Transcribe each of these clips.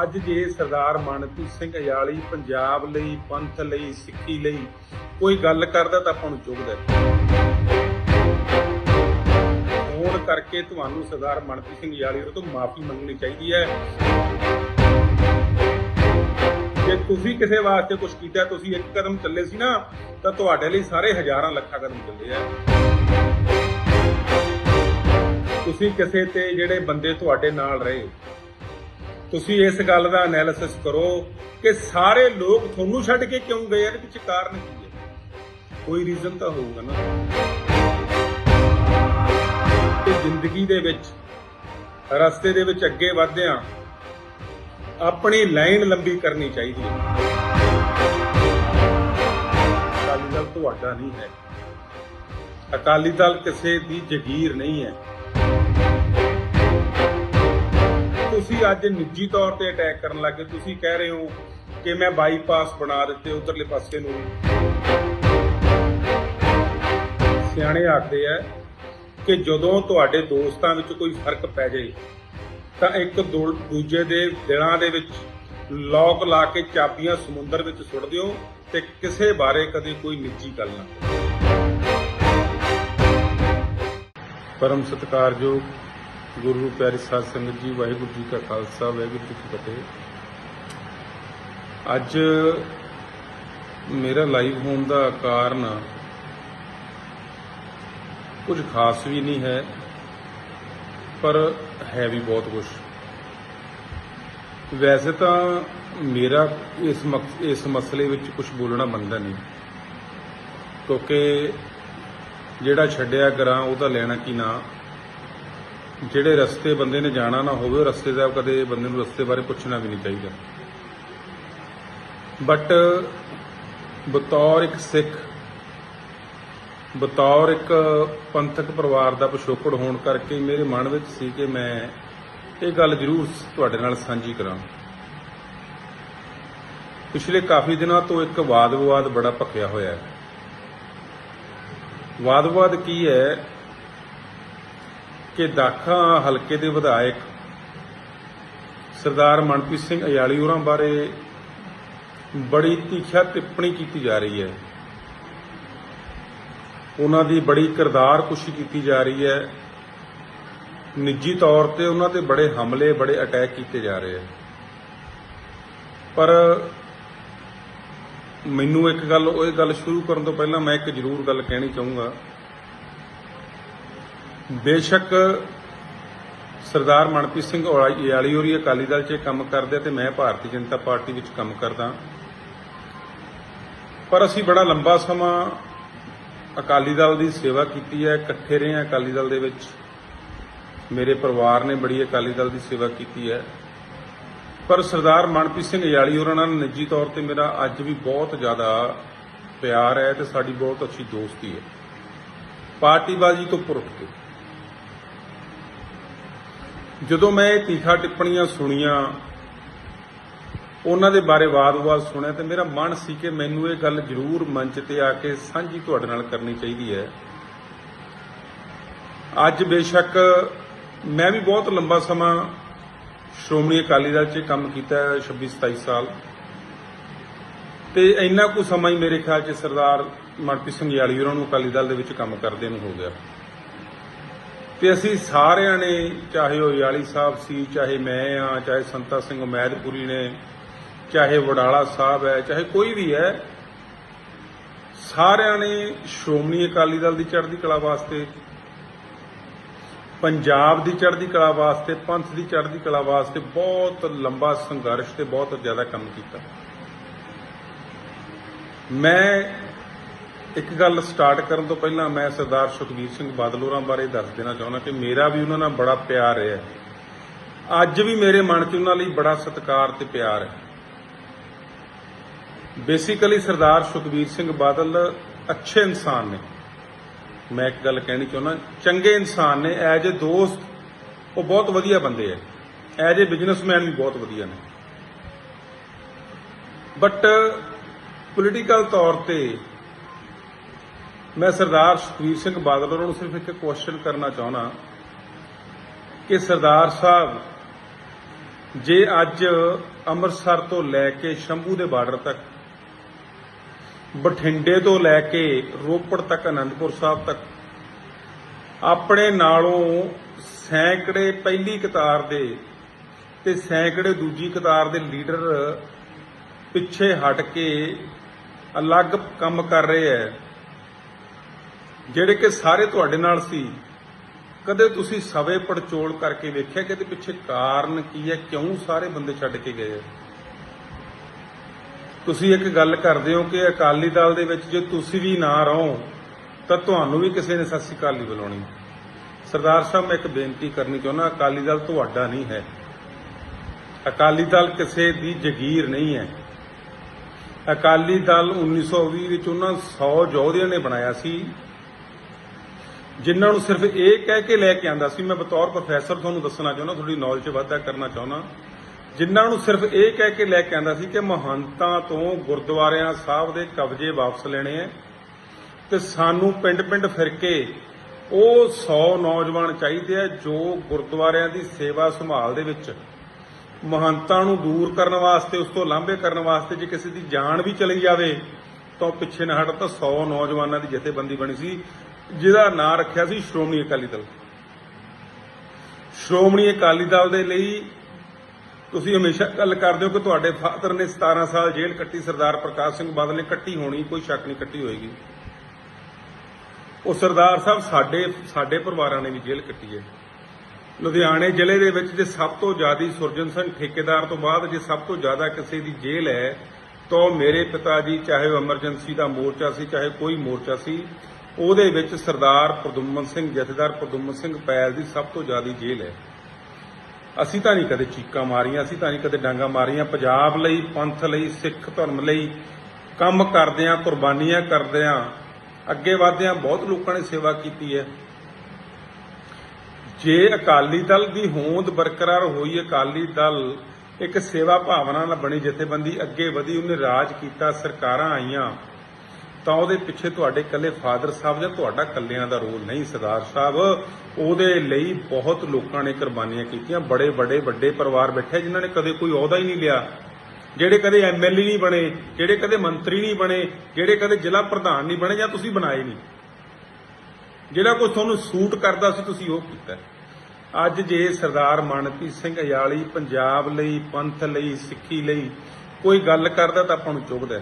ਅੱਜ ਜੇ ਸਰਦਾਰ ਮਨਪ੍ਰੀਤ ਸਿੰਘ ਅਯਾਲੀ ਪੰਜਾਬ ਲਈ, ਪੰਥ ਲਈ, ਸਿੱਖੀ ਲਈ ਕੋਈ ਗੱਲ ਕਰਦਾ ਤਾਂ ਆਪਾਂ ਨੂੰ ਚੁੱਭਦਾ ਹੋਣ ਕਰਕੇ ਤੁਹਾਨੂੰ ਸਰਦਾਰ ਮਨਪ੍ਰੀਤ ਸਿੰਘ ਅਯਾਲੀ ਤੋਂ ਮਾਫੀ ਮੰਗਣੀ ਚਾਹੀਦੀ ਹੈ। ਜੇ ਤੁਸੀਂ ਕਿਸੇ ਵਾਸਤੇ ਕੁਝ ਕੀਤਾ, ਤੁਸੀਂ ਇੱਕ ਕਦਮ ਚੱਲੇ ਸੀ ਨਾ, ਤਾਂ ਤੁਹਾਡੇ ਲਈ ਸਾਰੇ ਹਜ਼ਾਰਾਂ ਲੱਖਾਂ ਕਦਮ ਚੱਲੇ ਆ। ਤੁਸੀਂ ਕਿਸੇ ਤੇ ਜਿਹੜੇ ਬੰਦੇ ਤੁਹਾਡੇ ਨਾਲ ਰਹੇ ਤੁਸੀਂ ਇਸ ਗੱਲ ਦਾ ਐਨਾਲਿਸਿਸ ਕਰੋ ਕਿ ਸਾਰੇ ਲੋਕ ਤੁਹਾਨੂੰ ਛੱਡ ਕੇ ਕਿਉਂ ਗਏ ਇਹਦੇ ਪਿੱਛੇ ਕਾਰਨ ਕੀ ਹੈ? ਕੋਈ ਰੀਜ਼ਨ ਤਾਂ ਹੋਊਗਾ ਨਾ। ਤੇ ਜ਼ਿੰਦਗੀ ਦੇ ਵਿੱਚ, ਰਸਤੇ ਦੇ ਵਿੱਚ ਅੱਗੇ ਵਧਦਿਆਂ ਆਪਣੀ ਲਾਈਨ ਲੰਬੀ ਕਰਨੀ ਚਾਹੀਦੀ ਹੈ। ਅਕਾਲੀ ਦਲ ਤੁਹਾਡਾ ਨਹੀਂ ਹੈ। ਅਕਾਲੀ ਦਲ ਕਿਸੇ ਦੀ ਜ਼ਗੀਰ ਨਹੀਂ ਹੈ। ਤੁਸੀਂ ਅੱਜ ਨਿੱਜੀ ਤੌਰ ਤੇ ਅਟੈਕ ਕਰਨ ਲੱਗੇ ਤੁਸੀਂ ਕਹਿ ਰਹੇ ਹੋ ਕਿ ਮੈਂ ਬਾਈਪਾਸ ਬਣਾ ਦਿੱਤੇ ਉਧਰਲੇ ਪਾਸੇ ਨੂੰ। ਸਿਆਣੇ ਆਖਦੇ ਆ ਕਿ ਜਦੋਂ ਤੁਹਾਡੇ ਦੋਸਤਾਂ ਵਿੱਚ ਕੋਈ ਫ਼ਰਕ ਪੈ ਜਾਏ, ਤਾਂ ਇੱਕ ਦੂ- ਦੂਜੇ ਦੇ ਦਿਲਾਂ ਦੇ ਵਿੱਚ ਲੋਕ ਲਾ ਕੇ ਚਾਬੀਆਂ ਸਮੁੰਦਰ ਵਿੱਚ ਸੁੱਟ ਦਿਓ ਤੇ ਕਿਸੇ ਬਾਰੇ ਕਦੇ ਕੋਈ ਨਿੱਜੀ ਗੱਲ ਨਾ ਕਰੋ। ਪਰਮ ਸਤਿਕਾਰਯੋਗ ਗੁਰੂ ਪਿਆਰੀ ਸਾਧ ਸੰਗਤ ਜੀ ਵਾਹਿਗੁਰੂ ਜੀ ਕਾ ਖਾਲਸਾ, ਵਾਹਿਗੁਰੂ ਜੀ ਕੀ ਫਤਿਹ। ਅੱਜ ਮੇਰਾ ਲਾਈਵ ਹੋਣ ਦਾ ਕਾਰਨ ਕੁਝ ਖਾਸ ਵੀ ਨਹੀਂ ਹੈ, ਪਰ ਹੈ ਵੀ ਬਹੁਤ ਕੁਝ। ਵੈਸੇ ਤਾਂ ਮੇਰਾ ਇਸ ਇਸ ਮਸਲੇ ਵਿੱਚ ਕੁਝ ਬੋਲਣਾ ਬੰਦਾ ਨਹੀਂ, ਕਿਉਂਕਿ ਜਿਹੜਾ ਛੱਡਿਆ ਗਰਾਂ ਉਹਦਾ ਲੈਣਾ ਕੀ ਨਾ। ਜਿਹੜੇ ਰਸਤੇ ਬੰਦੇ ਨੇ ਜਾਣਾ ਨਾ ਹੋਵੇ, ਉਹ ਰਸਤੇ ਦਾ ਕਦੇ ਬੰਦੇ ਨੂੰ ਰਸਤੇ ਬਾਰੇ ਪੁੱਛਣਾ ਵੀ ਨਹੀਂ ਚਾਹੀਦਾ। ਬਟ ਬਤੌਰ ਇੱਕ ਸਿੱਖ, ਬਤੌਰ ਇੱਕ ਪੰਥਕ ਪਰਿਵਾਰ ਦਾ ਪਿਛੋਕੜ ਹੋਣ ਕਰਕੇ ਮੇਰੇ ਮਨ ਵਿੱਚ ਸੀ ਕਿ ਮੈਂ ਇਹ ਗੱਲ ਜ਼ਰੂਰ ਤੁਹਾਡੇ ਨਾਲ ਸਾਂਝੀ ਕਰਾਂ। ਪਿਛਲੇ ਕਾਫੀ ਦਿਨਾਂ ਤੋਂ ਇੱਕ ਵਾਦ-ਵਿਵਾਦ ਬੜਾ ਭਖਿਆ ਹੋਇਆ ਹੈ। ਵਾਦ-ਵਿਵਾਦ ਕੀ ਹੈ? ਕਿ ਦਾਖਾ ਹਲਕੇ ਦੇ ਵਿਧਾਇਕ ਸਰਦਾਰ ਮਨਪ੍ਰੀਤ ਸਿੰਘ ਅਯਾਲੀ ਹੋਰਾਂ ਬਾਰੇ ਬੜੀ ਤੀਖਿਆ ਟਿੱਪਣੀ ਕੀਤੀ ਜਾ ਰਹੀ ਹੈ। ਉਹਨਾਂ ਦੀ ਬੜੀ ਕਿਰਦਾਰ ਕੁਸ਼ੀ ਕੀਤੀ ਜਾ ਰਹੀ ਹੈ। ਨਿੱਜੀ ਤੌਰ ਤੇ ਉਹਨਾਂ ਤੇ ਬੜੇ ਹਮਲੇ, ਬੜੇ ਅਟੈਕ ਕੀਤੇ ਜਾ ਰਹੇ ਹੈ। ਪਰ ਮੈਨੂੰ ਇੱਕ ਗੱਲ, ਉਹ ਇਹ ਗੱਲ ਸ਼ੁਰੂ ਕਰਨ ਤੋਂ ਪਹਿਲਾਂ ਮੈਂ ਇੱਕ ਜ਼ਰੂਰ ਗੱਲ ਕਹਿਣੀ ਚਾਹੂੰਗਾ। ਬੇਸ਼ੱਕ ਸਰਦਾਰ ਮਨਪ੍ਰੀਤ ਸਿੰਘ ਯਾਲੀ ਹੋਰੀ ਅਕਾਲੀ ਦਲ 'ਚ ਕੰਮ ਕਰਦੇ ਆ ਤੇ ਮੈਂ ਭਾਰਤੀ ਜਨਤਾ ਪਾਰਟੀ ਵਿੱਚ ਕੰਮ ਕਰਦਾ। ਪਰ ਅਸੀਂ ਬੜਾ ਲੰਬਾ ਸਮਾਂ ਅਕਾਲੀ ਦਲ ਦੀ ਸੇਵਾ ਕੀਤੀ ਹੈ, ਇਕੱਠੇ ਰਹੇ ਹਾਂ ਅਕਾਲੀ ਦਲ ਦੇ ਵਿੱਚ। ਮੇਰੇ ਪਰਿਵਾਰ ਨੇ ਬੜੀ ਅਕਾਲੀ ਦਲ ਦੀ ਸੇਵਾ ਕੀਤੀ ਹੈ। ਪਰ ਸਰਦਾਰ ਮਨਪ੍ਰੀਤ ਸਿੰਘ ਯਾਲੀ ਹੋਰਾਂ ਨਾਲ ਨਿੱਜੀ ਤੌਰ ਤੇ ਮੇਰਾ ਅੱਜ ਵੀ ਬਹੁਤ ਜ਼ਿਆਦਾ ਪਿਆਰ ਹੈ ਤੇ ਸਾਡੀ ਬਹੁਤ ਅੱਛੀ ਦੋਸਤੀ ਹੈ। ਪਾਰਟੀਬਾਜ਼ੀ ਤੋਂ ਪੁਰਖ ਕੇ। ਜਦੋਂ ਮੈਂ ਇਹ ਤੀਖਾ ਟਿੱਪਣੀਆਂ ਸੁਣੀਆਂ, ਉਹਨਾਂ ਦੇ ਬਾਰੇ ਵਾਦ-ਵਿਵਾਦ ਸੁਣਿਆ ਤੇ ਮੇਰਾ ਮਨ ਸੀ ਕਿ ਮੈਨੂੰ ਇਹ ਗੱਲ ਜ਼ਰੂਰ ਮੰਚ ਤੇ ਆ ਕੇ ਸਾਂਝੀ ਤੁਹਾਡੇ ਨਾਲ ਕਰਨੀ ਚਾਹੀਦੀ ਹੈ। ਅੱਜ ਬੇਸ਼ੱਕ ਮੈਂ ਵੀ ਬਹੁਤ ਲੰਬਾ ਸਮਾਂ ਸ਼੍ਰੋਮਣੀ ਅਕਾਲੀ ਦਲ 'ਚ ਕੰਮ ਕੀਤਾ ਹੈ 26 27 ਸਾਲ। ਤੇ ਇੰਨਾ ਕੁ ਸਮਾਂ ਹੀ ਮੇਰੇ ਖਿਆਲ 'ਚ ਸਰਦਾਰ ਮਨਪ੍ਰੀਤ ਸਿੰਘ ਯਾਲੀ ਉਹਨਾਂ ਨੂੰ ਅਕਾਲੀ ਦਲ ਦੇ ਵਿੱਚ ਕੰਮ ਕਰਦੇ ਨੂੰ ਹੋ ਗਿਆ। ਤੇ ਅਸੀਂ ਸਾਰਿਆਂ ਨੇ, ਚਾਹੇ ਉਹ ਯਾਲੀ ਸਾਹਿਬ ਸੀ, ਚਾਹੇ ਮੈਂ ਆ, ਚਾਹੇ ਸੰਤਾ ਸਿੰਘ ਉਮੈਦਪੁਰੀ ਨੇ, ਚਾਹੇ ਵਡਾਲਾ ਸਾਹਿਬ ਹੈ, ਚਾਹੇ ਕੋਈ ਵੀ ਹੈ, ਸਾਰਿਆਂ ਨੇ ਸ਼੍ਰੋਮਣੀ ਅਕਾਲੀ ਦਲ ਦੀ ਚੜ੍ਹਦੀ ਕਲਾ ਵਾਸਤੇ, ਪੰਜਾਬ ਦੀ ਚੜ੍ਹਦੀ ਕਲਾ ਵਾਸਤੇ, ਪੰਥ ਦੀ ਚੜ੍ਹਦੀ ਕਲਾ ਵਾਸਤੇ ਬਹੁਤ ਲੰਬਾ ਸੰਘਰਸ਼ ਤੇ ਬਹੁਤ ਜ਼ਿਆਦਾ ਕੰਮ ਕੀਤਾ। ਮੈਂ ਇੱਕ ਗੱਲ ਸਟਾਰਟ ਕਰਨ ਤੋਂ ਪਹਿਲਾਂ ਮੈਂ ਸਰਦਾਰ ਸੁਖਬੀਰ ਸਿੰਘ ਬਾਦਲ ਹੋਰਾਂ ਬਾਰੇ ਦੱਸ ਦੇਣਾ ਚਾਹੁੰਦਾ ਕਿ ਮੇਰਾ ਵੀ ਉਹਨਾਂ ਨਾਲ ਬੜਾ ਪਿਆਰ ਰਿਹਾ ਅੱਜ ਵੀ ਮੇਰੇ ਮਨ 'ਚ ਉਹਨਾਂ ਲਈ ਬੜਾ ਸਤਿਕਾਰ ਤੇ ਪਿਆਰ ਹੈ। ਬੇਸਿਕਲੀ ਸਰਦਾਰ ਸੁਖਬੀਰ ਸਿੰਘ ਬਾਦਲ ਅੱਛੇ ਇਨਸਾਨ ਨੇ। ਮੈਂ ਇੱਕ ਗੱਲ ਕਹਿਣੀ ਚਾਹੁੰਦਾ, ਚੰਗੇ ਇਨਸਾਨ ਨੇ ਐਜ ਏ ਦੋਸਤ, ਉਹ ਬਹੁਤ ਵਧੀਆ ਬੰਦੇ ਐ ਐਜ ਏ ਬਿਜ਼ਨਸਮੈਨ ਵੀ ਬਹੁਤ ਵਧੀਆ ਨੇ। ਬਟ ਪੋਲੀਟੀਕਲ ਤੌਰ ਤੇ ਮੈਂ ਸਰਦਾਰ ਸੁਖਬੀਰ ਸਿੰਘ ਬਾਦਲ ਹੋਰਾਂ ਨੂੰ ਸਿਰਫ ਇੱਕ ਕੁਐਸਚਨ ਕਰਨਾ ਚਾਹੁੰਦਾ ਕਿ ਸਰਦਾਰ ਸਾਹਿਬ, ਜੇ ਅੱਜ ਅੰਮ੍ਰਿਤਸਰ ਤੋਂ ਲੈ ਕੇ ਸ਼ੰਭੂ ਦੇ ਬਾਰਡਰ ਤੱਕ, ਬਠਿੰਡੇ ਤੋਂ ਲੈ ਕੇ ਰੋਪੜ ਤੱਕ, ਅਨੰਦਪੁਰ ਸਾਹਿਬ ਤੱਕ, ਆਪਣੇ ਨਾਲੋਂ ਸੈਂਕੜੇ ਪਹਿਲੀ ਕਤਾਰ ਦੇ ਤੇ ਸੈਂਕੜੇ ਦੂਜੀ ਕਤਾਰ ਦੇ ਲੀਡਰ ਪਿੱਛੇ ਹਟ ਕੇ ਅਲੱਗ ਕੰਮ ਕਰ ਰਹੇ ਐ ਜਿਹੜੇ ਕਿ ਸਾਰੇ ਤੁਹਾਡੇ ਨਾਲ ਸੀ, ਕਦੇ ਤੁਸੀਂ ਸਵੇ ਪੜਚੋਲ ਕਰਕੇ ਵੇਖਿਆ ਕਿ ਇਹਦੇ ਪਿੱਛੇ ਕਾਰਨ ਕੀ ਹੈ? ਕਿਉਂ ਸਾਰੇ ਬੰਦੇ ਛੱਡ ਕੇ ਗਏ? ਤੁਸੀਂ ਇੱਕ ਗੱਲ ਕਰਦੇ ਹੋ ਕਿ ਅਕਾਲੀ ਦਲ ਦੇ ਵਿੱਚ ਜੇ ਤੁਸੀਂ ਵੀ ਨਾ ਰਹੋ, ਤਾਂ ਤੁਹਾਨੂੰ ਵੀ ਕਿਸੇ ਨੇ ਸਤਿ ਸ੍ਰੀ ਅਕਾਲ ਨਹੀਂ ਬੁਲਾਉਣੀ। ਸਰਦਾਰ ਸਾਹਿਬ, ਮੈਂ ਇੱਕ ਬੇਨਤੀ ਕਰਨੀ ਚਾਹੁੰਦਾ, ਅਕਾਲੀ ਦਲ ਤੁਹਾਡਾ ਨਹੀਂ ਹੈ। ਅਕਾਲੀ ਦਲ ਕਿਸੇ ਦੀ ਜ਼ਗੀਰ ਨਹੀਂ ਹੈ। ਅਕਾਲੀ ਦਲ 1920 ਵਿੱਚ ਉਹਨਾਂ 100 ਯੋਧਿਆਂ ਨੇ ਬਣਾਇਆ ਸੀ। ਜਿਨ੍ਹਾਂ ਨੂੰ ਸਿਰਫ ਇਹ ਕਹਿ ਕੇ ਲੈ ਕੇ ਆਂਦਾ ਸੀ, ਮੈਂ ਬਤੌਰ ਪ੍ਰੋਫੈਸਰ ਤੁਹਾਨੂੰ ਦੱਸਣਾ ਚਾਹੁੰਦਾ, ਤੁਹਾਡੀ ਨੌਲੇਜ ਵਾਧਾ ਕਰਨਾ ਚਾਹੁੰਦਾ। ਜਿਨ੍ਹਾਂ ਨੂੰ ਸਿਰਫ ਇਹ ਕਹਿ ਕੇ ਲੈ ਕੇ ਆਂਦਾ ਸੀ ਕਿ ਮਹੰਤਾਂ ਤੋਂ ਗੁਰਦੁਆਰਿਆਂ ਸਾਹਿਬ ਦੇ ਕਬਜ਼ੇ ਵਾਪਸ ਲੈਣੇ ਆ ਤੇ ਸਾਨੂੰ ਪਿੰਡ-ਪਿੰਡ ਫਿਰ ਕੇ ਉਹ 100 ਨੌਜਵਾਨ ਚਾਹੀਦੇ ਆ ਜੋ ਗੁਰਦੁਆਰਿਆਂ ਦੀ ਸੇਵਾ ਸੰਭਾਲ ਦੇ ਵਿੱਚ ਮਹੰਤਾਂ ਨੂੰ ਦੂਰ ਕਰਨ ਵਾਸਤੇ, ਉਸ ਤੋਂ ਲਾਂਭੇ ਕਰਨ ਵਾਸਤੇ ਜੇ ਕਿਸੇ ਦੀ ਜਾਨ ਵੀ ਚਲੀ ਜਾਵੇ, ਤਾਂ ਉਹ ਪਿੱਛੇ ਨਾ ਹਟ ਤਾਂ 100 ਨੌਜਵਾਨਾਂ ਦੀ ਜਥੇਬੰਦੀ ਬਣੀ ਸੀ। ਜਿਹਦਾ ਨਾਂ ਰੱਖਿਆ ਸੀ ਸ਼੍ਰੋਮਣੀ ਅਕਾਲੀ ਦਲ। ਸ਼੍ਰੋਮਣੀ ਅਕਾਲੀ ਦਲ ਦੇ ਲਈ ਤੁਸੀਂ ਹਮੇਸ਼ਾ ਗੱਲ ਕਰਦੇ ਹੋ ਕਿ ਤੁਹਾਡੇ ਫਾਦਰ ਨੇ 17 ਸਾਲ ਜੇਲ੍ਹ ਕੱਟੀ, ਸਰਦਾਰ ਪ੍ਰਕਾਸ਼ ਸਿੰਘ ਬਾਦਲ ਨੇ ਕੱਟੀ ਹੋਣੀ, ਕੋਈ ਸ਼ੱਕ ਨਹੀਂ ਕੱਟੀ ਹੋਏਗੀ। ਉਹ ਸਰਦਾਰ ਸਾਹਿਬ ਸਾਡੇ ਸਾਡੇ ਪਰਿਵਾਰਾਂ ਨੇ ਵੀ ਜੇਲ੍ਹ ਕੱਟੀ ਹੈ। ਲੁਧਿਆਣੇ ਜ਼ਿਲ੍ਹੇ ਦੇ ਵਿੱਚ ਜੇ ਸਭ ਤੋਂ ਜ਼ਿਆਦਾ ਸੁਰਜਨ ਸਿੰਘ ਠੇਕੇਦਾਰ ਤੋਂ ਬਾਅਦ ਜੇ ਸਭ ਤੋਂ ਜ਼ਿਆਦਾ ਕਿਸੇ ਦੀ ਜੇਲ੍ਹ ਹੈ, ਤਾਂ ਉਹ ਮੇਰੇ ਪਿਤਾ ਜੀ, ਚਾਹੇ ਉਹ ਐਮਰਜੈਂਸੀ ਦਾ ਮੋਰਚਾ ਸੀ, ਚਾਹੇ ਕੋਈ ਮੋਰਚਾ ਸੀ ਉਹਦੇ ਵਿੱਚ ਸਰਦਾਰ ਪ੍ਰਦੁਮਨ ਸਿੰਘ, ਜਥੇਦਾਰ ਪ੍ਰਦੁਮਨ ਸਿੰਘ ਪੈਲ ਦੀ ਸਭ ਤੋਂ ਜ਼ਿਆਦਾ ਜੇਲ੍ਹ ਹੈ। ਅਸੀਂ ਤਾਂ ਨਹੀਂ ਕਦੇ ਚੀਕਾਂ ਮਾਰੀਆਂ, ਅਸੀਂ ਤਾਂ ਨਹੀਂ ਕਦੇ ਡਾਂਗਾ ਮਾਰੀਆਂ। ਪੰਜਾਬ ਲਈ, ਪੰਥ ਲਈ, ਸਿੱਖ ਧਰਮ ਲਈ ਕੰਮ ਕਰਦਿਆਂ, ਕੁਰਬਾਨੀਆਂ ਕਰਦਿਆਂ ਅੱਗੇ ਵਧਦਿਆਂ ਬਹੁਤ ਲੋਕਾਂ ਨੇ ਸੇਵਾ ਕੀਤੀ ਹੈ। ਜੇ ਅਕਾਲੀ ਦਲ ਦੀ ਹੋਂਦ ਬਰਕਰਾਰ ਹੋਈ, ਅਕਾਲੀ ਦਲ ਇੱਕ ਸੇਵਾ ਭਾਵਨਾ ਨਾਲ ਬਣੀ, ਜਥੇਬੰਦੀ ਅੱਗੇ ਵਧੀ, ਉਹਨੇ ਰਾਜ ਕੀਤਾ, ਸਰਕਾਰਾਂ ਆਈਆਂ। ਤਾਂ ਉਹਦੇ ਪਿੱਛੇ ਤੁਹਾਡੇ ਇਕੱਲੇ ਫਾਦਰ ਸਾਹਿਬ ਜਾਂ ਤੁਹਾਡਾ ਇਕੱਲਿਆਂ ਦਾ ਰੋਲ ਨਹੀਂ, ਸਰਦਾਰ ਸਾਹਿਬ। ਉਹਦੇ ਲਈ ਬਹੁਤ ਲੋਕਾਂ ਨੇ ਕੁਰਬਾਨੀਆਂ ਕੀਤੀਆਂ। ਬੜੇ ਬੜੇ ਵੱਡੇ ਪਰਿਵਾਰ ਬੈਠੇ ਜਿਨ੍ਹਾਂ ਨੇ ਕਦੇ ਕੋਈ ਅਹੁਦਾ ਹੀ ਨਹੀਂ ਲਿਆ। ਜਿਹੜੇ ਕਦੇ ਐਮਐਲਏ ਨਹੀਂ ਬਣੇ, ਜਿਹੜੇ ਕਦੇ ਮੰਤਰੀ ਨਹੀਂ ਬਣੇ, ਜਿਹੜੇ ਕਦੇ ਜ਼ਿਲ੍ਹਾ ਪ੍ਰਧਾਨ ਨਹੀਂ ਬਣੇ ਜਾਂ ਤੁਸੀਂ ਬਣਾਏ ਨਹੀਂ। ਜਿਹੜਾ ਕੁਝ ਤੁਹਾਨੂੰ ਸੂਟ ਕਰਦਾ ਸੀ, ਤੁਸੀਂ ਉਹ ਕੀਤਾ। ਅੱਜ ਜੇ ਸਰਦਾਰ ਮਨਪ੍ਰੀਤ ਸਿੰਘ ਅਯਾਲੀ ਪੰਜਾਬ ਲਈ, ਪੰਥ ਲਈ, ਸਿੱਖੀ ਲਈ ਕੋਈ ਗੱਲ ਕਰਦਾ ਤਾਂ ਆਪਾਂ ਨੂੰ ਚੁਭਦਾ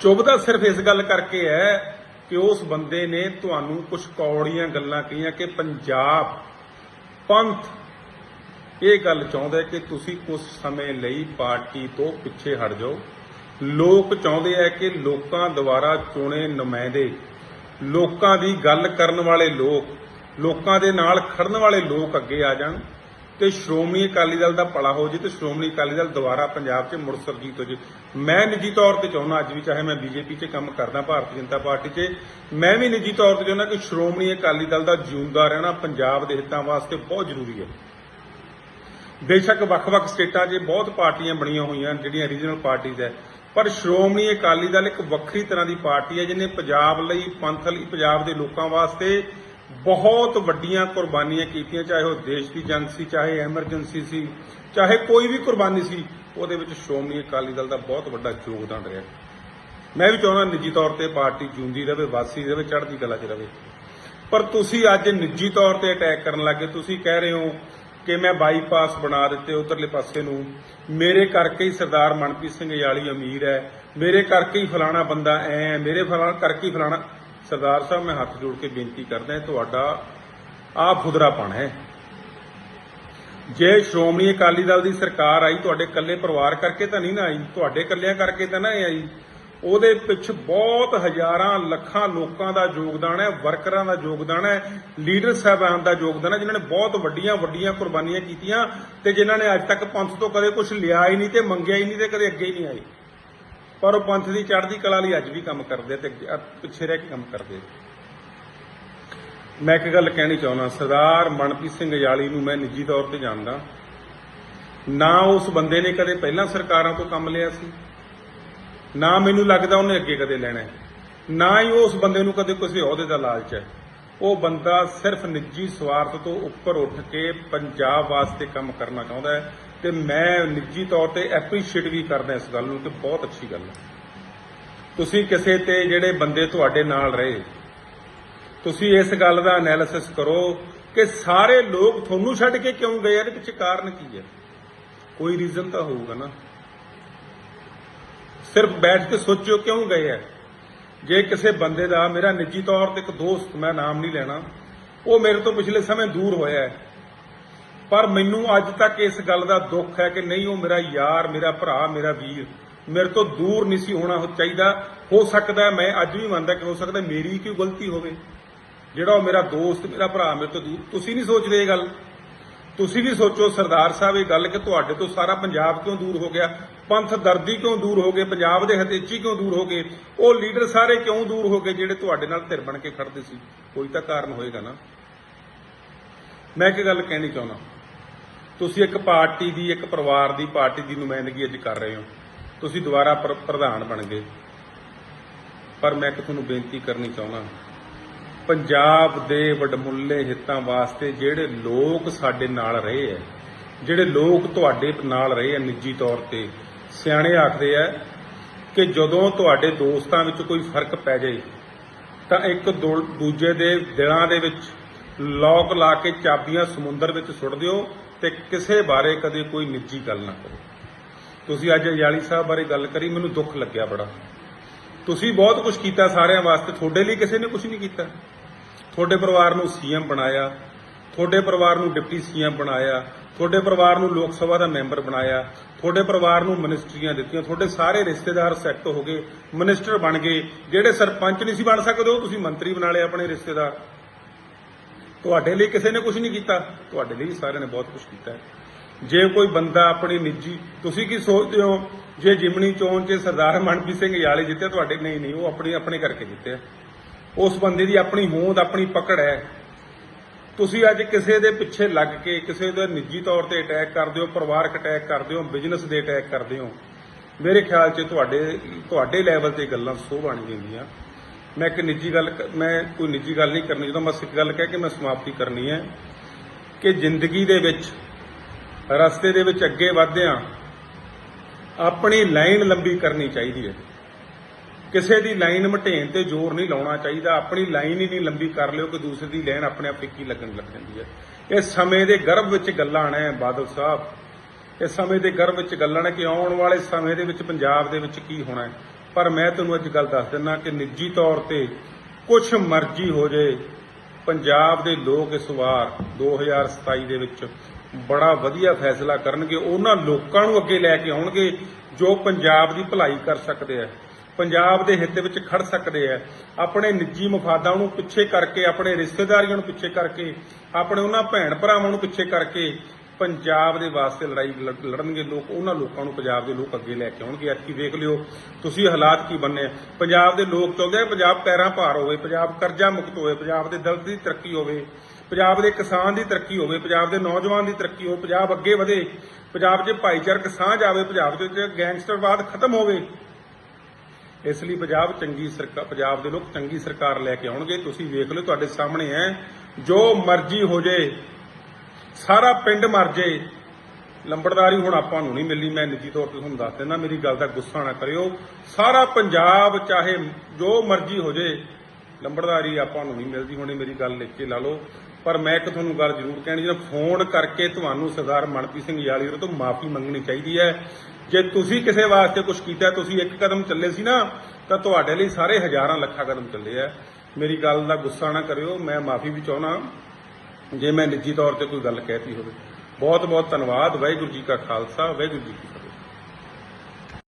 ਚੁਭਦਾ ਸਿਰਫ ਇਸ ਗੱਲ ਕਰਕੇ ਹੈ ਕਿ ਉਸ ਬੰਦੇ ਨੇ ਤੁਹਾਨੂੰ ਕੁਝ ਕੌੜੀਆਂ ਗੱਲਾਂ ਕਹੀਆਂ ਕਿ ਪੰਜਾਬ ਪੰਥ ਇਹ ਗੱਲ ਚਾਹੁੰਦਾ ਕਿ ਤੁਸੀਂ ਕੁਝ ਸਮੇਂ ਲਈ ਪਾਰਟੀ ਤੋਂ ਪਿੱਛੇ ਹਟ ਜਾਓ। ਲੋਕ ਚਾਹੁੰਦੇ ਆ ਕਿ ਲੋਕਾਂ ਦੁਆਰਾ ਚੁਣੇ ਨੁਮਾਇੰਦੇ, ਲੋਕਾਂ ਦੀ ਗੱਲ ਕਰਨ ਵਾਲੇ ਲੋਕ, ਲੋਕਾਂ ਦੇ ਨਾਲ ਖੜਨ ਵਾਲੇ ਲੋਕ ਅੱਗੇ ਆ ਜਾਣ। ਤੇ ਸ਼੍ਰੋਮਣੀ ਅਕਾਲੀ ਦਲ ਦਾ ਭਲਾ ਹੋ ਜੇ ਤੇ ਸ਼੍ਰੋਮਣੀ ਅਕਾਲੀ ਦਲ ਦੁਬਾਰਾ ਪੰਜਾਬ 'ਚ ਮੁੜ ਸਰਜੀਤ ਹੋ ਜੇ। ਮੈਂ ਨਿੱਜੀ ਤੌਰ ਤੇ ਚਾਹੁੰਦਾ ਅੱਜ ਵੀ ਚਾਹੇ ਮੈਂ ਬੀਜੇਪੀ 'ਚ ਕੰਮ ਕਰਦਾ ਭਾਰਤੀ ਜਨਤਾ ਪਾਰਟੀ 'ਚ, ਮੈਂ ਵੀ ਨਿੱਜੀ ਤੌਰ ਤੇ ਚਾਹੁੰਦਾ ਕਿ ਸ਼੍ਰੋਮਣੀ ਅਕਾਲੀ ਦਲ ਦਾ ਜਿਉਂਦਾ ਰਹਿਣਾ ਪੰਜਾਬ ਦੇ ਹਿੱਤਾਂ ਵਾਸਤੇ ਬਹੁਤ ਜ਼ਰੂਰੀ ਹੈ। ਬੇਸ਼ੱਕ ਵੱਖ-ਵੱਖ ਸਟੇਟਾਂ 'ਚ ਬਹੁਤ ਪਾਰਟੀਆਂ ਬਣੀਆਂ ਹੋਈਆਂ ਜਿਹੜੀਆਂ ਰੀਜਨਲ ਪਾਰਟੀਆਂ ਹੈ, ਪਰ ਸ਼੍ਰੋਮਣੀ ਅਕਾਲੀ ਦਲ ਇੱਕ ਵੱਖਰੀ ਤਰ੍ਹਾਂ ਦੀ ਪਾਰਟੀ ਹੈ, ਜਿਹਨੇ ਪੰਜਾਬ ਲਈ ਪੰਥ ਲਈ, ਪੰਜਾਬ ਦੇ ਲੋਕਾਂ ਵਾਸਤੇ ਬਹੁਤ ਵੱਡੀਆਂ ਕੁਰਬਾਨੀਆਂ ਕੀਤੀਆਂ ਚਾਹੇ ਉਹ ਦੇਸ਼ ਦੀ ਜੰਗ ਸੀ ਚਾਹੇ ਐਮਰਜੈਂਸੀ ਸੀ ਚਾਹੇ ਕੋਈ ਵੀ ਕੁਰਬਾਨੀ ਸੀ ਉਹਦੇ ਵਿੱਚ ਸ਼੍ਰੋਮਣੀ ਅਕਾਲੀ ਦਲ ਦਾ ਬਹੁਤ ਵੱਡਾ ਯੋਗਦਾਨ ਰਿਹਾ। ਮੈਂ ਵੀ ਚਾਹੁੰਦਾ ਨਿੱਜੀ ਤੌਰ ਤੇ ਪਾਰਟੀ ਜਿਉਂਦੀ ਰਹੇ ਵਾਸੀ ਰਹੇ ਚੜ੍ਹਦੀ ਕਲਾ 'ਚ ਰਹੇ ਪਰ ਤੁਸੀਂ ਅੱਜ ਨਿੱਜੀ ਤੌਰ ਤੇ ਅਟੈਕ ਕਰਨ ਲੱਗੇ ਤੁਸੀਂ ਕਹਿ ਰਹੇ ਹੋ ਕਿ ਮੈਂ ਬਾਈਪਾਸ ਬਣਾ ਦਿੱਤੇ ਉਧਰਲੇ ਪਾਸੇ ਨੂੰ। ਮੇਰੇ ਕਰਕੇ ਹੀ ਸਰਦਾਰ ਮਨਪ੍ਰੀਤ ਸਿੰਘ ਯਾਲੀ ਅਮੀਰ ਹੈ ਮੇਰੇ ਕਰਕੇ ਹੀ ਫਲਾਣਾ ਬੰਦਾ ਐ ਹੈ, ਮੇਰੇ ਫਲਾਣਾ ਕਰਕੇ ਹੀ ਫਲਾਣਾ ਸਰਦਾਰ ਸਾਹਿਬ, ਮੈਂ ਹੱਥ ਜੋੜ ਕੇ ਬੇਨਤੀ ਕਰਦਾ ਤੁਹਾਡਾ ਆ ਫੁਦਰਾਪਣ ਹੈ। ਜੇ ਸ਼੍ਰੋਮਣੀ ਅਕਾਲੀ ਦਲ ਦੀ ਸਰਕਾਰ ਆਈ, ਤੁਹਾਡੇ ਇਕੱਲੇ ਪਰਿਵਾਰ ਕਰਕੇ ਤਾਂ ਨਹੀਂ ਨਾ ਆਈ, ਤੁਹਾਡੇ ਇਕੱਲਿਆਂ ਕਰਕੇ ਤਾਂ ਨਾ ਆਈ। ਉਹਦੇ ਪਿੱਛੇ ਬਹੁਤ ਹਜ਼ਾਰਾਂ ਲੱਖਾਂ ਲੋਕਾਂ ਦਾ ਯੋਗਦਾਨ ਹੈ, ਵਰਕਰਾਂ ਦਾ ਯੋਗਦਾਨ ਹੈ, ਲੀਡਰ ਸਾਹਿਬਾਨ ਦਾ ਯੋਗਦਾਨ ਹੈ, ਜਿਨ੍ਹਾਂ ਨੇ ਬਹੁਤ ਵੱਡੀਆਂ ਵੱਡੀਆਂ ਕੁਰਬਾਨੀਆਂ ਕੀਤੀਆਂ ਤੇ ਜਿਨ੍ਹਾਂ ਨੇ ਅੱਜ ਤੱਕ ਪੰਥ ਤੋਂ ਕਦੇ ਕੁਝ ਲਿਆ ਹੀ ਨਹੀਂ ਤੇ ਮੰਗਿਆ ਹੀ ਨਹੀਂ ਤੇ ਕਦੇ ਅੱਗੇ ਹੀ ਨਹੀਂ ਆਏ। ਪਰ ਉਹ ਪੰਥ ਦੀ ਚੜ੍ਹਦੀ ਕਲਾ ਲਈ ਅੱਜ ਵੀ ਕੰਮ ਕਰਦੇ ਤੇ ਪਿੱਛੇ ਰਹਿ ਕੇ ਕੰਮ ਕਰਦੇ ਮੈਂ ਇੱਕ ਗੱਲ ਕਹਿਣੀ ਚਾਹੁੰਦਾ, ਸਰਦਾਰ ਮਨਪ੍ਰੀਤ ਸਿੰਘ ਅਜਾਲੀ ਨੂੰ ਮੈਂ ਨਿੱਜੀ ਤੌਰ ਤੇ ਜਾਣਦਾ। ਨਾ ਉਸ ਬੰਦੇ ਨੇ ਕਦੇ ਪਹਿਲਾਂ ਸਰਕਾਰਾਂ ਤੋਂ ਕੰਮ ਲਿਆ ਸੀ, ਨਾ ਮੈਨੂੰ ਲੱਗਦਾ ਉਹਨੇ ਅੱਗੇ ਕਦੇ ਲੈਣਾ ਨਾ ਹੀ ਉਸ ਬੰਦੇ ਨੂੰ ਕਦੇ ਕਿਸੇ ਅਹੁਦੇ ਦਾ ਲਾਲਚ ਹੈ। ਉਹ ਬੰਦਾ ਸਿਰਫ ਨਿੱਜੀ ਸਵਾਰਥ ਤੋਂ ਉੱਪਰ ਉੱਠ ਕੇ ਪੰਜਾਬ ਵਾਸਤੇ ਕੰਮ ਕਰਨਾ ਚਾਹੁੰਦਾ ਹੈ। ਤੇ ਮੈਂ ਨਿੱਜੀ ਤੌਰ ਤੇ ਐਪਰੀਸ਼ੀਏਟ ਵੀ ਕਰਦਾ ਇਸ ਗੱਲ ਨੂੰ ਕਿ ਬਹੁਤ ਅੱਛੀ ਗੱਲ ਹੈ। ਤੁਸੀਂ ਕਿਸੇ ਤੇ ਜਿਹੜੇ ਬੰਦੇ ਤੁਹਾਡੇ ਨਾਲ ਰਹੇ, ਤੁਸੀਂ ਇਸ ਗੱਲ ਦਾ ਐਨਾਲਿਸਿਸ ਕਰੋ ਕਿ ਸਾਰੇ ਲੋਕ ਤੁਹਾਨੂੰ ਛੱਡ ਕੇ ਕਿਉਂ ਗਏ ਇਹਦੇ ਪਿੱਛੇ ਕਾਰਨ ਕੀ ਹੈ? ਕੋਈ ਰੀਜ਼ਨ ਤਾਂ ਹੋਊਗਾ ਨਾ। ਸਿਰਫ ਬੈਠ ਕੇ ਸੋਚਿਓ ਕਿਉਂ ਗਏ ਹੈ ਜੇ ਕਿਸੇ ਬੰਦੇ ਦਾ ਮੇਰਾ ਨਿੱਜੀ ਤੌਰ ਤੇ ਇੱਕ ਦੋਸਤ, ਮੈਂ ਨਾਮ ਨਹੀਂ ਲੈਣਾ, ਉਹ ਮੇਰੇ ਤੋਂ ਪਿਛਲੇ ਸਮੇਂ ਦੂਰ ਹੋਇਆ ਹੈ। ਪਰ ਮੈਨੂੰ ਅੱਜ ਤੱਕ ਇਸ ਗੱਲ ਦਾ ਦੁੱਖ ਹੈ ਕਿ ਨਹੀਂ, ਉਹ ਮੇਰਾ ਯਾਰ, ਮੇਰਾ ਭਰਾ, ਮੇਰਾ ਵੀਰ, ਮੇਰੇ ਤੋਂ ਦੂਰ ਨਹੀਂ ਸੀ ਹੋਣਾ ਚਾਹੀਦਾ। ਹੋ ਸਕਦਾ ਮੈਂ ਅੱਜ ਵੀ ਮੰਨਦਾ ਕਿ ਹੋ ਸਕਦਾ ਮੇਰੀ ਕੋਈ ਗਲਤੀ ਹੋਵੇ। ਜਿਹੜਾ ਉਹ ਮੇਰਾ ਦੋਸਤ, ਮੇਰਾ ਭਰਾ ਮੇਰੇ ਤੋਂ ਦੂਰ, ਤੁਸੀਂ ਨਹੀਂ ਸੋਚਦੇ ਇਹ ਗੱਲ। ਤੁਸੀਂ ਵੀ ਸੋਚੋ ਸਰਦਾਰ ਸਾਹਿਬ ਇਹ ਗੱਲ ਕਿ ਤੁਹਾਡੇ ਤੋਂ ਸਾਰਾ ਪੰਜਾਬ ਕਿਉਂ ਦੂਰ ਹੋ ਗਿਆ? ਪੰਥ ਦਰਦੀ ਕਿਉਂ ਦੂਰ ਹੋ ਗਏ? ਪੰਜਾਬ ਦੇ ਹਤੇਚੀ ਕਿਉਂ ਦੂਰ ਹੋ ਗਏ? ਉਹ ਲੀਡਰ ਸਾਰੇ ਕਿਉਂ ਦੂਰ ਹੋ ਗਏ ਜਿਹੜੇ ਤੁਹਾਡੇ ਨਾਲ ਧਿਰ ਬਣ ਕੇ ਖੜਦੇ ਸੀ? ਕੋਈ ਤਾਂ ਕਾਰਨ ਹੋਏਗਾ ਨਾ। ਮੈਂ ਇੱਕ ਗੱਲ ਕਹਿਣੀ ਚਾਹੁੰਦਾ। ਤੁਸੀਂ ਇੱਕ ਪਾਰਟੀ ਦੀ, ਇੱਕ ਪਰਿਵਾਰ ਦੀ ਪਾਰਟੀ ਦੀ ਨੁਮਾਇੰਦਗੀ ਅੱਜ ਕਰ ਰਹੇ ਹੋ। ਤੁਸੀਂ ਦੁਬਾਰਾ ਪ੍ਰ- ਪ੍ਰਧਾਨ ਬਣ ਗਏ। ਪਰ ਮੈਂ ਇੱਕ ਤੁਹਾਨੂੰ ਬੇਨਤੀ ਕਰਨੀ ਚਾਹੁੰਦਾ ਪੰਜਾਬ ਦੇ ਵਡਮੁੱਲੇ ਹਿੱਤਾਂ ਵਾਸਤੇ ਜਿਹੜੇ ਲੋਕ ਸਾਡੇ ਨਾਲ ਰਹੇ ਹੈ ਜਿਹੜੇ ਲੋਕ ਤੁਹਾਡੇ ਨਾਲ ਰਹੇ ਹੈ ਨਿੱਜੀ ਤੌਰ ਤੇ, ਸਿਆਣੇ ਆਖਦੇ ਆ ਕਿ ਜਦੋਂ ਤੁਹਾਡੇ ਦੋਸਤਾਂ ਵਿੱਚ ਕੋਈ ਫ਼ਰਕ ਪੈ ਜਾਏ, ਤਾਂ ਇੱਕ ਦੂ- ਦੂਜੇ ਦੇ ਦਿਲਾਂ ਦੇ ਵਿੱਚ ਲੋਕ ਲਾ ਕੇ ਚਾਬੀਆਂ ਸਮੁੰਦਰ ਵਿੱਚ ਸੁੱਟ ਦਿਓ ਤੇ ਕਿਸੇ ਬਾਰੇ ਕਦੇ ਕੋਈ ਨਿੱਜੀ ਗੱਲ ਨਾ ਕਰੋ। ਤੁਸੀਂ ਅੱਜ ਅਜਾਲੀ ਸਾਹਿਬ ਬਾਰੇ ਗੱਲ ਕਰੀ, ਮੈਨੂੰ ਦੁੱਖ ਲੱਗਿਆ ਬੜਾ। ਤੁਸੀਂ ਬਹੁਤ ਕੁਝ ਕੀਤਾ ਸਾਰਿਆਂ ਵਾਸਤੇ, ਤੁਹਾਡੇ ਲਈ ਕਿਸੇ ਨੇ ਕੁਝ ਨਹੀਂ ਕੀਤਾ। ਤੁਹਾਡੇ ਪਰਿਵਾਰ ਨੂੰ ਸੀਐਮ ਬਣਾਇਆ, ਤੁਹਾਡੇ ਪਰਿਵਾਰ ਨੂੰ ਡਿਪਟੀ ਸੀਐਮ ਬਣਾਇਆ, ਤੁਹਾਡੇ ਪਰਿਵਾਰ ਨੂੰ ਲੋਕ ਸਭਾ ਦਾ ਮੈਂਬਰ ਬਣਾਇਆ, ਤੁਹਾਡੇ ਪਰਿਵਾਰ ਨੂੰ ਮਿਨਿਸਟਰੀਆਂ ਦਿੱਤੀਆਂ, ਤੁਹਾਡੇ ਸਾਰੇ ਰਿਸ਼ਤੇਦਾਰ ਸੈੱਟ ਹੋ ਗਏ, ਮਿਨਿਸਟਰ ਬਣ ਗਏ, ਜਿਹੜੇ ਸਰਪੰਚ ਨਹੀਂ ਸੀ ਬਣ ਸਕਦੇ, ਉਹ ਤੁਸੀਂ ਮੰਤਰੀ ਬਣਾ ਲਏ ਆਪਣੇ ਰਿਸ਼ਤੇਦਾਰ। ਤੁਹਾਡੇ ਲਈ ਕਿਸੇ ਨੇ ਕੁਝ ਨਹੀਂ ਕੀਤਾ। ਤੁਹਾਡੇ ਲਈ ਸਾਰਿਆਂ ਨੇ ਬਹੁਤ ਕੁਝ ਕੀਤਾ ਹੈ। ਜੇ ਕੋਈ ਬੰਦਾ ਆਪਣੀ ਨਿੱਜੀ, ਤੁਸੀਂ ਕੀ ਸੋਚਦੇ ਹੋ? ਜੇ ਜਿਮਣੀ ਚੋਣ 'ਚ ਸਰਦਾਰ ਮਨਪ੍ਰੀਤ ਸਿੰਘ ਯਾਲੇ ਜਿੱਤੇ, ਤੁਹਾਡੇ ਨਹੀਂ ਨਹੀਂ, ਉਹ ਆਪਣੀ, ਆਪਣੇ ਕਰਕੇ ਜਿੱਤੇ ਉਸ ਬੰਦੇ ਦੀ ਆਪਣੀ ਹੋਂਦ, ਆਪਣੀ ਪਕੜ ਹੈ। ਤੁਸੀਂ ਅੱਜ ਕਿਸੇ ਦੇ ਪਿੱਛੇ ਲੱਗ ਕੇ, ਕਿਸੇ ਦੇ ਨਿੱਜੀ ਤੌਰ ਤੇ ਅਟੈਕ ਕਰਦੇ ਹੋ, ਪਰਿਵਾਰਕ ਅਟੈਕ ਕਰਦੇ ਹੋ ਬਿਜ਼ਨਸ ਦੇ ਅਟੈਕ ਕਰਦੇ ਹੋ, ਮੇਰੇ ਖਿਆਲ 'ਚ ਤੁਹਾਡੇ ਤੁਹਾਡੇ ਲੈਵਲ ਤੇ ਗੱਲਾਂ ਸੋ ਬਣ ਜਾਂਦੀਆਂ ਮੈਂ ਇੱਕ ਨਿੱਜੀ ਗੱਲ ਮੈਂ ਕੋਈ ਨਿੱਜੀ ਗੱਲ ਨਹੀਂ ਕਰਨੀ, ਜਦੋਂ ਬਸ ਇੱਕ ਗੱਲ ਕਹਿ ਕੇ ਮੈਂ ਸਮਾਪਤੀ ਕਰਨੀ ਹੈ ਕਿ ਜ਼ਿੰਦਗੀ ਦੇ ਵਿੱਚ, ਰਸਤੇ ਦੇ ਵਿੱਚ ਅੱਗੇ ਵਧਦਿਆਂ ਆਪਣੀ ਲਾਈਨ ਲੰਬੀ ਕਰਨੀ ਚਾਹੀਦੀ ਹੈ। ਕਿਸੇ ਦੀ ਲਾਈਨ ਮਟੇਣ ਤੇ ਜ਼ੋਰ ਨਹੀਂ ਲਾਉਣਾ ਚਾਹੀਦਾ, ਆਪਣੀ ਲਾਈਨ ਹੀ ਨਹੀਂ ਲੰਬੀ ਕਰ ਲਿਓ ਕਿ ਦੂਸਰੇ ਦੀ ਲਾਈਨ ਆਪਣੇ ਆਪ ਫਿੱਕੀ ਲੱਗਣ ਲੱਗ ਜਾਂਦੀ ਹੈ। ਇਹ ਸਮੇਂ ਦੇ ਗਰਭ ਵਿੱਚ ਗੱਲਾਂ ਨੇ ਬਾਦਲ ਸਾਹਿਬ। ਇਹ ਸਮੇਂ ਦੇ ਗਰਭ ਵਿੱਚ ਗੱਲਾਂ ਨੇ ਕਿ ਆਉਣ ਵਾਲੇ ਸਮੇਂ ਦੇ ਵਿੱਚ ਪੰਜਾਬ ਦੇ ਵਿੱਚ ਕੀ ਹੋਣਾ ਹੈ। ਪਰ ਮੈਂ ਤੁਹਾਨੂੰ ਅੱਜ ਗੱਲ ਦੱਸ ਦਿੰਦਾ ਕਿ ਨਿੱਜੀ ਤੌਰ ਤੇ ਕੁਝ ਮਰਜ਼ੀ ਹੋ ਜੇ, ਪੰਜਾਬ ਦੇ ਲੋਕ ਇਸ ਵਾਰ 2027 ਦੇ ਵਿੱਚ ਬੜਾ ਵਧੀਆ ਫੈਸਲਾ ਕਰਨਗੇ। ਉਹਨਾਂ ਲੋਕਾਂ ਨੂੰ ਅੱਗੇ ਲੈ ਕੇ ਆਉਣਗੇ ਜੋ ਪੰਜਾਬ ਦੀ ਭਲਾਈ ਕਰ ਸਕਦੇ ਆ, ਪੰਜਾਬ ਦੇ ਹਿੱਤ ਵਿੱਚ ਖੜ ਸਕਦੇ ਆ। ਆਪਣੇ ਨਿੱਜੀ ਮਫਾਦਾਂ ਨੂੰ ਪਿੱਛੇ ਕਰਕੇ, ਆਪਣੇ ਰਿਸ਼ਤੇਦਾਰੀਆਂ ਨੂੰ ਪਿੱਛੇ ਕਰਕੇ, ਆਪਣੇ ਉਹਨਾਂ ਭੈਣ ਭਰਾਵਾਂ ਨੂੰ ਪਿੱਛੇ ਕਰਕੇ ਪੰਜਾਬ ਦੇ ਵਾਸਤੇ ਲੜਾਈ ਲੜ- ਲੜਨਗੇ ਲੋਕ, ਉਹਨਾਂ ਲੋਕਾਂ ਨੂੰ ਪੰਜਾਬ ਦੇ ਲੋਕ ਅੱਗੇ ਲੈ ਕੇ ਆਉਣਗੇ। ਅੱਜ ਕੀ ਵੇਖ ਲਿਓ, ਤੁਸੀਂ ਹਾਲਾਤ ਕੀ ਬੰਨੇ? ਪੰਜਾਬ ਦੇ ਲੋਕ ਚਾਹੁੰਦੇ ਆ ਪੰਜਾਬ ਪੈਰਾਂ ਭਾਰ ਹੋਵੇ, ਪੰਜਾਬ ਕਰਜ਼ਾ ਮੁਕਤ ਹੋਵੇ, ਪੰਜਾਬ ਦੇ ਦਲਤ ਦੀ ਤਰੱਕੀ ਹੋਵੇ, ਪੰਜਾਬ ਦੇ ਕਿਸਾਨ ਦੀ ਤਰੱਕੀ ਹੋਵੇ, ਪੰਜਾਬ ਦੇ ਨੌਜਵਾਨ ਦੀ ਤਰੱਕੀ ਹੋਵੇ, ਪੰਜਾਬ ਅੱਗੇ ਵਧੇ, ਪੰਜਾਬ 'ਚ ਭਾਈਚਾਰਕ ਸਾਂਝ ਆਵੇ, ਪੰਜਾਬ ਦੇ ਵਿੱਚ ਗੈਂਗਸਟਰਵਾਦ ਖਤਮ ਹੋਵੇ। ਇਸ ਲਈ ਪੰਜਾਬ ਚੰਗੀ ਸਰਕਾਰ ਪੰਜਾਬ ਦੇ ਲੋਕ ਚੰਗੀ ਸਰਕਾਰ ਲੈ ਕੇ ਆਉਣਗੇ। ਤੁਸੀਂ ਵੇਖ ਲਓ, ਤੁਹਾਡੇ ਸਾਹਮਣੇ ਹੈ, ਜੋ ਮਰਜ਼ੀ ਹੋ ਜੇ ਸਾਰਾ ਪਿੰਡ ਮਰ ਜੇ। ਲੰਬੜਦਾਰੀ ਹੁਣ ਆਪਾਂ ਨੂੰ ਨਹੀਂ ਮਿਲਣੀ, ਮੈਂ ਨਿੱਜੀ ਤੌਰ ਤੇ ਤੁਹਾਨੂੰ ਦੱਸ ਦਿੰਦਾ, ਮੇਰੀ ਗੱਲ ਦਾ ਗੁੱਸਾ ਨਾ ਕਰਿਓ। ਸਾਰਾ ਪੰਜਾਬ ਚਾਹੇ ਜੋ ਮਰਜ਼ੀ ਹੋ ਜੇ, ਲੰਬੜਦਾਰੀ ਆਪਾਂ ਨੂੰ ਨਹੀਂ ਮਿਲਦੀ, ਹੁਣੇ ਮੇਰੀ ਗੱਲ ਲਿਖ ਕੇ ਲਾ ਲਓ। ਪਰ ਮੈਂ ਇੱਕ ਤੁਹਾਨੂੰ ਗੱਲ ਜ਼ਰੂਰ ਕਹਿਣੀ ਜਿਹੜਾ ਫੋਨ ਕਰਕੇ ਤੁਹਾਨੂੰ ਸਰਦਾਰ ਮਨਪ੍ਰੀਤ ਸਿੰਘ ਯਾਲੀ ਤੋਂ ਮਾਫੀ ਮੰਗਣੀ ਚਾਹੀਦੀ ਹੈ, ਜੇ ਤੁਸੀਂ ਕਿਸੇ ਵਾਸਤੇ ਕੁਝ ਕੀਤਾ, ਤੁਸੀਂ ਇੱਕ ਕਦਮ ਚੱਲੇ ਸੀ ਨਾ, ਤਾਂ ਤੁਹਾਡੇ ਲਈ ਸਾਰੇ ਹਜ਼ਾਰਾਂ ਲੱਖਾਂ ਕਦਮ ਚੱਲੇ ਆ। ਮੇਰੀ ਗੱਲ ਦਾ ਗੁੱਸਾ ਨਾ ਕਰਿਓ, ਮੈਂ ਮਾਫੀ ਵੀ ਚਾਹਣਾ ਜੇ ਮੈਂ ਨਿੱਜੀ ਤੌਰ ਤੇ ਕੋਈ ਗੱਲ ਕਹਿਤੀ ਹੋਵੇ। ਬਹੁਤ ਬਹੁਤ ਧੰਨਵਾਦ। ਵਾਹਿਗੁਰੂ ਜੀ ਕਾ ਖਾਲਸਾ। ਵਾਹਿਗੁਰੂ ਜੀ ਕੀ